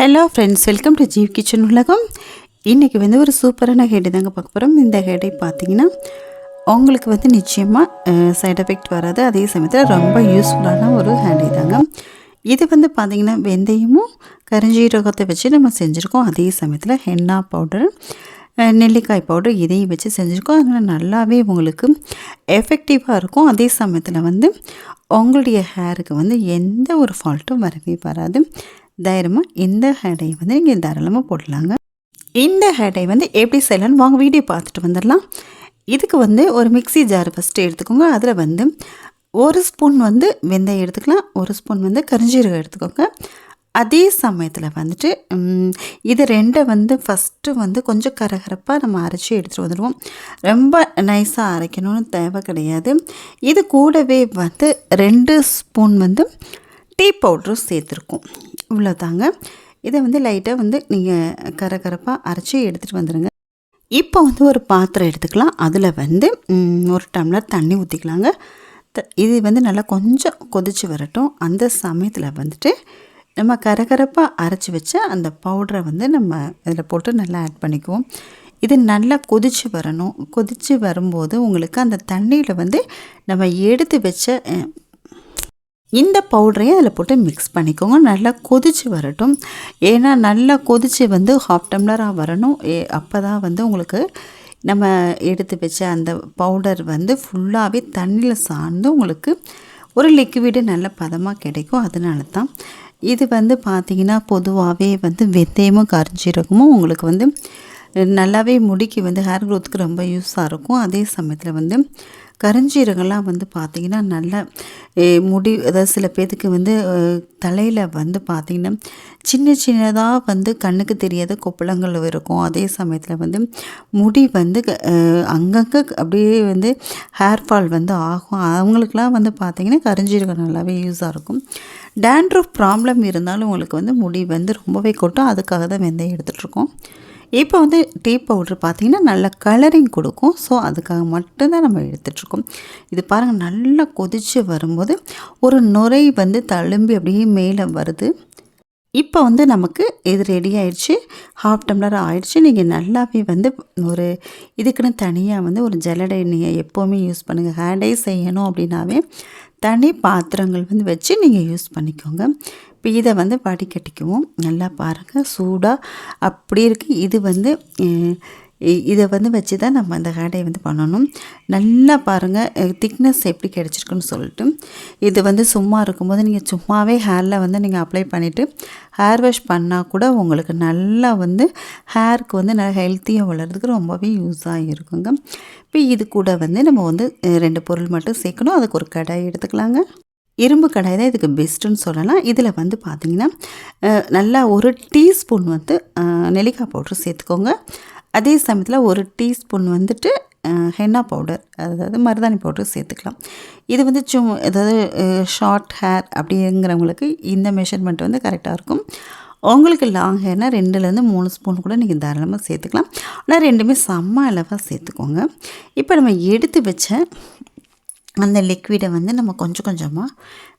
Hello friends welcome to Jeev kitchen உலகம். இன்றைக்கி வந்து ஒரு சூப்பரான ஹேடு தாங்க பார்க்க போகிறோம் இந்த ஹெடை பார்த்தீங்கன்னா உங்களுக்கு வந்து நிச்சயமாக சைட் எஃபெக்ட் வராது. அதே சமயத்தில் ரொம்ப யூஸ்ஃபுல்லான ஒரு ஹேண்டை தாங்க. இது வந்து பார்த்திங்கன்னா வெந்தயமும் கரிஞ்சீரகத்தை வச்சு நம்ம செஞ்சுருக்கோம். அதே சமயத்தில் ஹென்னா பவுடர் நெல்லிக்காய் பவுடர் இதையும் வச்சு செஞ்சுருக்கோம். அதனால் நல்லாவே உங்களுக்கு எஃபெக்டிவாக இருக்கும். அதே சமயத்தில் வந்து உங்களுடைய ஹேருக்கு வந்து எந்த ஒரு ஃபால்ட்டும் வரவே வராது. தைரியமாக இந்த ஹேடை வந்து நீங்கள் தாராளமாக போடலாங்க இந்த ஹேடை வந்து எப்படி செய்யலான்னு வாங்க வீடியோ பார்த்துட்டு வந்துடலாம். இதுக்கு வந்து ஒரு மிக்ஸி ஜார் ஃபஸ்ட்டு எடுத்துக்கோங்க. அதில் வந்து ஒரு ஸ்பூன் வந்து வெந்தயம் எடுத்துக்கலாம். ஒரு ஸ்பூன் வந்து கரிஞ்சீரகம் எடுத்துக்கோங்க. அதே சமயத்தில் வந்துட்டு இது ரெண்டை வந்து ஃபஸ்ட்டு வந்து கொஞ்சம் கரகரப்பாக நம்ம அரைச்சி எடுத்துகிட்டு வந்துடுவோம். ரொம்ப நைஸாக அரைக்கணும்னு தேவை கிடையாது. இது கூடவே வந்து ரெண்டு ஸ்பூன் வந்து டீ பவுடரும் சேர்த்துருக்கோம். இவ்வளோதாங்க. இதை வந்து லைட்டாக வந்து நீங்கள் கரகரப்பாக அரைச்சி எடுத்துகிட்டு வந்துடுங்க இப்போ வந்து ஒரு பாத்திரம் எடுத்துக்கலாம். அதில் வந்து ஒரு டம்ளர் தண்ணி ஊற்றிக்கலாங்க த- இது வந்து நல்லா கொஞ்சம் கொதிச்சு வரட்டும். அந்த சமயத்தில் வந்துட்டு நம்ம கரகரப்பாக அரைச்சி வச்ச அந்த பவுடரை வந்து நம்ம இதில் போட்டு நல்லா ஆட் பண்ணிக்குவோம். இது நல்லா கொதிச்சு வரணும். கொதிச்சு வரும்போது உங்களுக்கு அந்த தண்ணியில் வந்து நம்ம எடுத்து வச்ச இந்த பவுடரையும் அதில் போட்டு மிக்ஸ் பண்ணிக்கோங்க. நல்லா கொதிச்சு வரட்டும். ஏன்னா நல்லா கொதிச்சு வந்து ஹாஃப் டம்ளராக வரணும். ஏ அப்போ தான் வந்து உங்களுக்கு நம்ம எடுத்து வச்ச அந்த பவுடர் வந்து ஃபுல்லாகவே தண்ணியில் சார்ந்து உங்களுக்கு ஒரு லிக்விடு நல்ல பதமாக கிடைக்கும். அதனால தான் இது வந்து பார்த்திங்கன்னா பொதுவாகவே வந்து வெந்தயமும் கரிஞ்சீரகமும் உங்களுக்கு வந்து நல்லாவே முடிக்கு வந்து ஹேர் க்ரோத்துக்கு ரொம்ப யூஸாக இருக்கும். அதே சமயத்தில் வந்து கரிஞ்சீரகம்லாம் வந்து பார்த்திங்கன்னா நல்லா முடி அதாவது சில பேர்த்துக்கு வந்து தலையில் வந்து பார்த்திங்கன்னா சின்ன சின்னதாக வந்து கண்ணுக்கு தெரியாத கொப்பளங்கள் இருக்கும். அதே சமயத்தில் வந்து முடி வந்து அங்கங்கே அப்படியே வந்து ஹேர் ஃபால் வந்து ஆகும். அவங்களுக்குலாம் வந்து பார்த்திங்கன்னா கரிஞ்சீரகம் நல்லாவே யூஸாக இருக்கும். டேண்ட்ரூஃப் ப்ராப்ளம் இருந்தாலும் உங்களுக்கு வந்து முடி வந்து ரொம்பவே கொட்டும். அதுக்காக தான் வெந்தயம் எடுத்துகிட்ருக்கோம் இப்போ வந்து டீ பவுடர் பார்த்திங்கன்னா நல்ல கலரிங் கொடுக்கும். ஸோ அதுக்காக மட்டும்தான் நம்ம எடுத்துகிட்ருக்கோம் இது பாருங்கள் நல்லா கொதித்து வரும்போது ஒரு நுரை வந்து தழும்பி அப்படியே மேலே வருது. இப்போ வந்து நமக்கு இது ரெடி ஆயிடுச்சு. ஹாஃப் டம்ளர் ஆயிடுச்சு. நீங்கள் நல்லாவே வந்து ஒரு இதுக்குன்னு தனியாக வந்து ஒரு ஜல்லடை நீங்கள் எப்போவுமே யூஸ் பண்ணுங்கள் ஹேண்டை செய்யணும் அப்படின்னாவே தனி பாத்திரங்கள் வந்து வச்சு நீங்கள் யூஸ் பண்ணிக்கோங்க. இப்போ இதை வந்து வடிகட்டிக்குவோம். நல்லா பாருங்கள் சூடாக அப்படி இருக்குது இது வந்து இதை வந்து வச்சு தான் நம்ம அந்த ஹேடை வந்து பண்ணணும். நல்லா பாருங்கள் திக்னஸ் எப்படி கிடச்சிருக்குன்னு சொல்லிட்டு. இது வந்து சும்மா இருக்கும்போது நீங்கள் சும்மாவே ஹேரில் வந்து நீங்கள் அப்ளை பண்ணிவிட்டு ஹேர் வாஷ் பண்ணால் கூட உங்களுக்கு நல்லா வந்து ஹேருக்கு வந்து நல்லா ஹெல்த்தியாக வளர்கிறதுக்கு ரொம்பவே யூஸாக இருக்குங்க இப்போ இது கூட வந்து நம்ம வந்து ரெண்டு பொருள் மட்டும் சேர்க்கணும். அதுக்கு ஒரு கடாய் எடுத்துக்கலாங்க. இரும்பு கடாய் தான் இதுக்கு பெஸ்ட்டுன்னு சொல்லலாம். இதில் வந்து பார்த்திங்கன்னா நல்லா ஒரு டீஸ்பூன் வந்து நெல்லிக்காய் பவுட்ரு சேர்த்துக்கோங்க. அதே சமயத்தில் ஒரு டீஸ்பூன் வந்துட்டு ஹென்னா பவுடர் அதாவது மருதாணி பவுடர் சேர்த்துக்கலாம். இது வந்து சும்மா அதாவது ஷார்ட் ஹேர் அப்படிங்கிறவங்களுக்கு இந்த மெஷர்மெண்ட் வந்து கரெக்டாக இருக்கும். உங்களுக்கு லாங் ஹேர்னால் ரெண்டுலேருந்து மூணு ஸ்பூன் கூட நீங்கள் தாராளமாக சேர்த்துக்கலாம். ஆனால் ரெண்டுமே செம்ம அளவாக சேர்த்துக்கோங்க. இப்போ நம்ம எடுத்து வச்ச அந்த லிக்விடை வந்து நம்ம கொஞ்சம் கொஞ்சமாக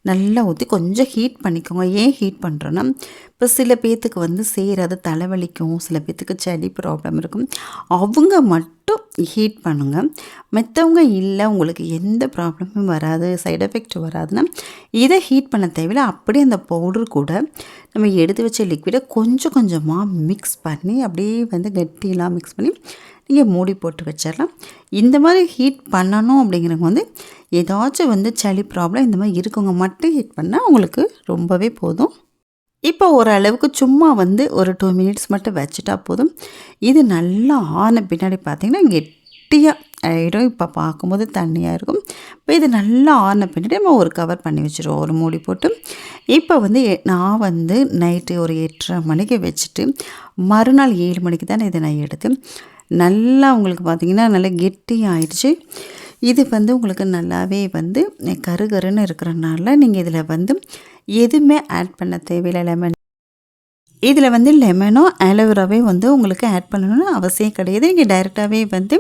நல்லா ஊற்றி கொஞ்சம் ஹீட் பண்ணிக்கோங்க. ஏன் ஹீட் பண்ணுறோன்னா இப்போ சில பேர்த்துக்கு வந்து செய்கிறது தலைவலிக்கும் சில பேர்த்துக்கு சளி ப்ராப்ளம் இருக்கும். அவங்க மட்டும் ஹீட் பண்ணுங்கள் மற்றவங்க இல்லை உங்களுக்கு எந்த ப்ராப்ளமும் வராது சைட் எஃபெக்ட் வராதுன்னா இதை ஹீட் பண்ண தேவையில்ல. அப்படியே அந்த பவுடர் கூட நம்ம எடுத்து வச்ச லிக்விடை கொஞ்சம் கொஞ்சமாக மிக்ஸ் பண்ணி அப்படியே வந்து கட்டியெல்லாம் மிக்ஸ் பண்ணி நீங்கள் மூடி போட்டு வச்சிடலாம் இந்த மாதிரி ஹீட் பண்ணணும் அப்படிங்கிறவங்க வந்து ஏதாச்சும் வந்து சளி ப்ராப்ளம் இந்த மாதிரி இருக்கவங்க மட்டும் ஹீட் பண்ணால் உங்களுக்கு ரொம்பவே போதும். இப்போ ஓரளவுக்கு சும்மா வந்து ஒரு டூ மினிட்ஸ் மட்டும் வச்சுட்டா போதும். இது நல்லா ஆன பின்னாடி பார்த்திங்கன்னா கெட்டியாக ஆகிடும் இப்போ பார்க்கும்போது தண்ணியாக இருக்கும். இப்போ இது நல்லா ஆன பின்னாடி நம்ம ஒரு கவர் பண்ணி வச்சுருவோம். ஒரு மூடி போட்டு. இப்போ வந்து எ- நான் வந்து நைட்டு ஒரு எட்டரை மணிக்கு வச்சுட்டு மறுநாள் ஏழு மணிக்கு தானே இதை நான் எடுத்து நல்லா உங்களுக்கு பார்த்திங்கன்னா நல்லா கெட்டி ஆயிடுச்சு இது வந்து உங்களுக்கு நல்லாவே வந்து கருகருன்னு இருக்கிறனால நீங்கள் இதில் வந்து எதுவுமே ஆட் பண்ண தேவையில்லை. லெமன் இதில் வந்து லெமனோ ஆலோவேராவே வந்து உங்களுக்கு ஆட் பண்ணணும்னு அவசியம் கிடையாது. நீங்கள் டைரெக்டாகவே வந்து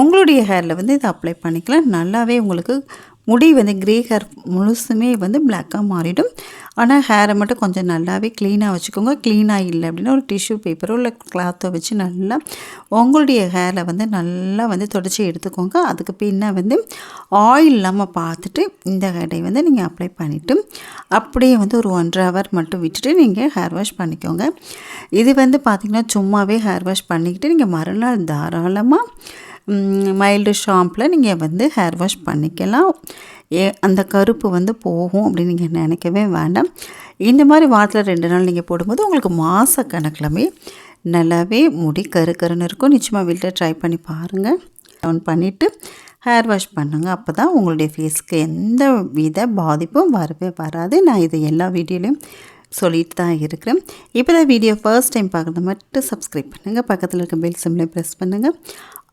உங்களுடைய ஹேரில் வந்து இதை அப்ளை பண்ணிக்கலாம். நல்லாவே உங்களுக்கு முடி வந்து க்ரே ஹேர் முழுசுமே வந்து பிளாக்காக மாறிடும். ஆனால் ஹேரை மட்டும் கொஞ்சம் நல்லாவே க்ளீனாக வச்சுக்கோங்க. க்ளீனாக இல்லை அப்படின்னா ஒரு டிஷ்யூ பேப்பரோ இல்லை கிளாத்தோ வச்சு நல்லா உங்களுடைய ஹேரை வந்து நல்லா வந்து தொடச்சி எடுத்துக்கோங்க. அதுக்கு பின்னே வந்து ஆயில் இல்லாமல் பார்த்துட்டு இந்த ஹேரை வந்து நீங்கள் அப்ளை பண்ணிவிட்டு அப்படியே வந்து ஒரு ஒன்றரை ஹவர் மட்டும் விட்டுட்டு நீங்கள் ஹேர் வாஷ் பண்ணிக்கோங்க. இது வந்து பார்த்திங்கன்னா சும்மாவே ஹேர் வாஷ் பண்ணிக்கிட்டு நீங்கள் மறுநாள் தாராளமாக மைல்டு ஷாம்பில் நீங்கள் வந்து ஹேர் வாஷ் பண்ணிக்கலாம். ஏ அந்த கருப்பு வந்து போகும் அப்படின்னு நீங்கள் நினைக்கவே வேண்டாம். இந்த மாதிரி வாரத்தில் ரெண்டு நாள் நீங்கள் போடும்போது உங்களுக்கு மாத நல்லாவே முடி கரு கருன்னு இருக்கும். நிச்சயமாக வீட்டில் ட்ரை பண்ணி பாருங்கள் ஆன் பண்ணிவிட்டு ஹேர் வாஷ் பண்ணுங்கள் அப்போ தான் உங்களுடைய ஃபேஸ்க்கு எந்த வித பாதிப்பும் வரவே வராது. நான் இது எல்லா வீடியோலையும் சொல்லிட்டு தான் இருக்கிறேன். இப்போ தான் வீடியோ ஃபர்ஸ்ட் டைம் பார்க்குறது மட்டும் சப்ஸ்கிரைப் பண்ணுங்கள் பக்கத்தில் இருக்க பெல் சிம்லையும் ப்ரெஸ் பண்ணுங்கள்